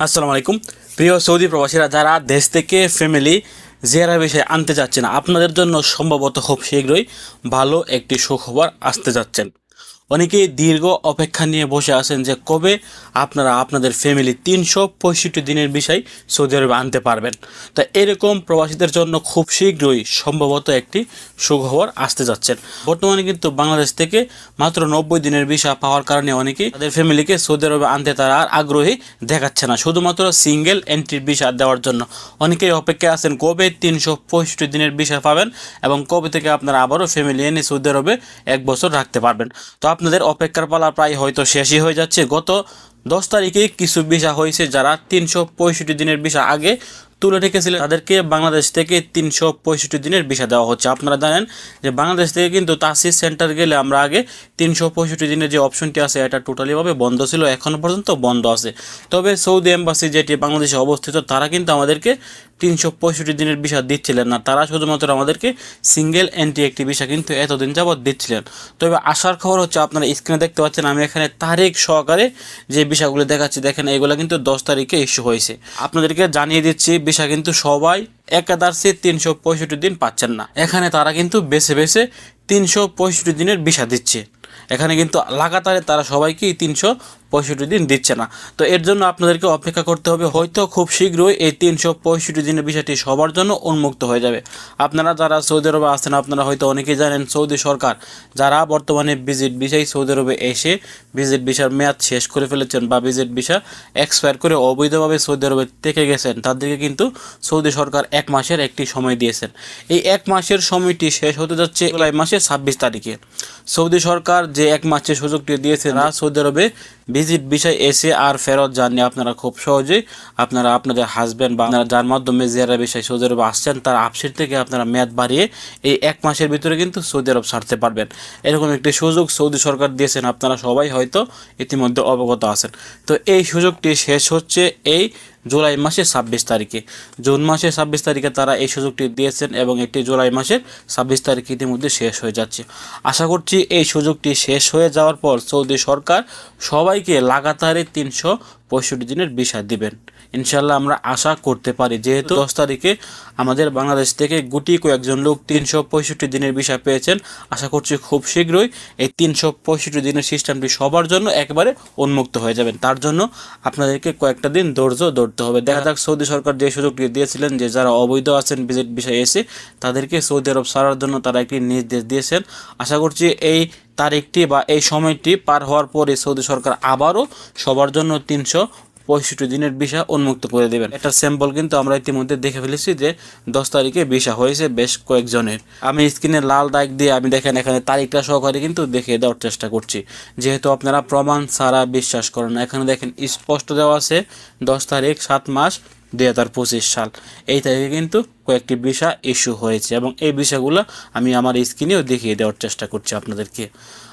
আসসালামু আলাইকুম। প্রিয় সৌদি প্রবাসীরা, যারা দেশ থেকে ফ্যামিলি জেরা বিষয়ে আনতে যাচ্ছেন আপনাদের জন্য সম্ভবত খুব শীঘ্রই ভালো একটি সুখবর আসতে যাচ্ছেন অনেকেই দীর্ঘ অপেক্ষা নিয়ে বসে আছেন যে কবে আপনারা আপনাদের ফ্যামিলি তিনশো পঁয়ষট্টি দিনের বিষয় সৌদি আরবে আনতে পারবেন। তা এরকম প্রবাসীদের জন্য খুব শীঘ্রই সম্ভবত একটি সুখবর আসতে যাচ্ছেন বর্তমানে কিন্তু বাংলাদেশ থেকে মাত্র নব্বই দিনের ভিসা পাওয়ার কারণে অনেকেই তাদের ফ্যামিলিকে সৌদি আরবে আনতে তারা আর আগ্রহী দেখাচ্ছে না। শুধুমাত্র সিঙ্গেল এন্ট্রির ভিসা দেওয়ার জন্য অনেকেই অপেক্ষায় আছেন কবে তিনশো পঁয়ষট্টি দিনের ভিসা পাবেন এবং কবে থেকে আপনারা আবারও ফ্যামিলি এনে সৌদি আরবে এক বছর রাখতে পারবেন। তো আপনাদের অপেক্ষার পালা প্রায় হয়তো শেষই হয়ে যাচ্ছে। গত দশ তারিখে কিছু ভিসা হয়েছে যারা তিনশো পঁয়ষট্টি দিনের ভিসা আগে তুলে রেখেছিলেন। তাদেরকে বাংলাদেশ থেকে তিনশো পঁয়ষট্টি দিনের ভিসা দেওয়া হচ্ছে। আপনারা জানেন যে বাংলাদেশ থেকে কিন্তু তাসির সেন্টার গেলে আমরা আগে তিনশো পঁয়ষট্টি দিনের যে অপশনটি আছে, এটা টোটালিভাবে বন্ধ ছিল এখনও পর্যন্ত বন্ধ আছে। তবে সৌদি এম্বাসি যেটি বাংলাদেশে অবস্থিত, তারা কিন্তু আমাদেরকে তিনশো পঁয়ষট্টি দিনের ভিসা দিচ্ছিলেন না। তারা শুধুমাত্র আমাদেরকে সিঙ্গেল এন্ট্রি একটি ভিসা কিন্তু এতদিন যাবৎ দিচ্ছিলেন। তবে আসার খবর হচ্ছে, আপনারা স্ক্রিনে দেখতে পাচ্ছেন, আমি এখানে তারিখ সহকারে যে ভিসাগুলো দেখাচ্ছি, দেখেন এগুলো কিন্তু দশ তারিখে ইস্যু হয়েছে। আপনাদেরকে জানিয়ে দিচ্ছি ভিসা কিন্তু সবাই একাদার্সে তিনশো পঁয়ষট্টি দিন পাচ্ছেন না। এখানে তারা কিন্তু বেছে বেছে তিনশো পঁয়ষট্টি দিনের ভিসা দিচ্ছে। এখানে কিন্তু লাগাতারে তারা সবাইকেই তিনশো পঁয়ষট্টি দিন দিচ্ছে না। তো এর জন্য আপনাদেরকে অপেক্ষা করতে হবে, হয়তো খুব শীঘ্রই এই তিনশো পঁয়ষট্টি দিনের বিষয়টি সবার জন্য উন্মুক্ত হয়ে যাবে। আপনারা যারা সৌদি আরবে আছেন, আপনারা হয়তো অনেকেই জানেন সৌদি সরকার যারা বর্তমানে ভিজিট বিষয় সৌদি আরবে এসে ভিজিট ভিসার মেয়াদ শেষ করে ফেলেছেন বা ভিজিট ভিসা এক্সপায়ার করে অবৈধভাবে সৌদি আরবে থেকে গেছেন, তাদেরকে কিন্তু সৌদি সরকার এক মাসের একটি সময় দিয়েছেন। এই এক মাসের সময়টি শেষ হতে যাচ্ছে জুলাই মাসের ছাব্বিশ তারিখে। সৌদি সরকার যে এক মাসের সুযোগটি দিয়েছে না সৌদি আরবে ভিজিট বিষয় এসে আর ফেরত যাননি আপনারা খুব সহজেই। আপনারা আপনাদের হাজব্যান্ড বা আপনারা যার মাধ্যমে জিয়ারা বিষয় সৌদি আরব আসছেন, তার আপসির থেকে আপনারা মেয়াদ বাড়িয়ে এই এক মাসের ভিতরে কিন্তু সৌদি আরব ছাড়তে পারবেন। এরকম একটি সুযোগ সৌদি সরকার দিয়েছেন, আপনারা সবাই হয়তো ইতিমধ্যে অবগত আছেন। তো এই সুযোগটি শেষ হচ্ছে এই জুলাই মাসের ছাব্বিশ তারিখে। জুন মাসের ছাব্বিশ তারিখে তারা এই সুযোগটি দিয়েছেন এবং এটি জুলাই মাসের ছাব্বিশ তারিখ ইতিমধ্যে শেষ হয়ে যাচ্ছে। আশা করছি এই সুযোগটি শেষ হয়ে যাওয়ার পর সৌদি সরকার সবাইকে লাগাতারে তিনশো পঁয়ষট্টি দিনের ভিসা দিবেন। ইনশাল্লাহ আমরা আশা করতে পারি, যেহেতু দশ তারিখে আমাদের বাংলাদেশ থেকে গুটি কয়েকজন লোক তিনশো পঁয়ষট্টি দিনের ভিসা পেয়েছেন। আশা করছি খুব শীঘ্রই এই তিনশো পঁয়ষট্টি দিনের সিস্টেমটি সবার জন্য একবারে উন্মুক্ত হয়ে যাবেন। তার জন্য আপনাদেরকে কয়েকটা দিন ধৈর্য ধরতে হবে। দেখা যাক সৌদি সরকার যে সুযোগটি দিয়েছিলেন যে যারা অবৈধ আছেন ভিজিট বিষয়ে এসে তাদেরকে সৌদি আরব সারার জন্য তারা একটি নির্দেশ দিয়েছেন। আশা করছি এই তারিখটি বা এই সময়টি পার হওয়ার পরে সৌদি সরকার আবারও সবার জন্য তিনশো পঁয়ষট্টি দিনের ভিসা উন্মুক্ত করে দেবেন। এটা স্যাম্পল কিন্তু আমরা ইতিমধ্যে দেখে ফেলেছি যে দশ তারিখে ভিসা হয়েছে বেশ কয়েকজনের। আমি স্ক্রিনে লাল দাগ দিয়ে আমি দেখেন এখানে তারিখটা সহকারে কিন্তু দেখে দেওয়ার চেষ্টা করছি। যেহেতু আপনারা প্রমাণ ছাড়া বিশ্বাস করেন এখানে দেখেন স্পষ্ট দেওয়া আছে দশ তারিখ, সাত মাস দুই হাজার পঁচিশ সাল। এই তারিখে কিন্তু কয়েকটি বিষয় ইস্যু হয়েছে এবং এই বিষয়গুলো আমি আমার স্ক্রিনেও দেখিয়ে দেওয়ার চেষ্টা করছি আপনাদেরকে।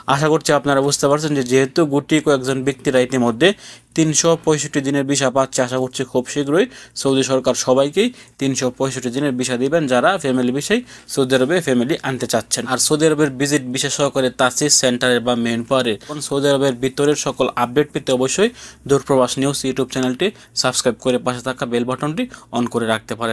আশা করছি আপনারা বুঝতে পারছেন যে যেহেতু গুটি কয়েকজন ব্যক্তিরা ইতিমধ্যে তিনশো পঁয়ষট্টি দিনের ভিসা পাচ্ছে, আশা করছি খুব শীঘ্রই সৌদি সরকার সবাইকেই তিনশো পঁয়ষট্টি দিনের ভিসা দিবেন যারা ফ্যামিলি বিষয় সৌদি আরবে ফ্যামিলি আনতে চাচ্ছেন। আর সৌদি আরবের ভিজিট বিশেষ সহকারে তাসিস সেন্টারের বা মেন পাওয়ারের সৌদি আরবের ভিতরের সকল আপডেট পেতে অবশ্যই দূরপ্রবাস নিউজ ইউটিউব চ্যানেলটি সাবস্ক্রাইব করে পাশে থাকা বেল বাটনটি অন করে রাখতে পারেন।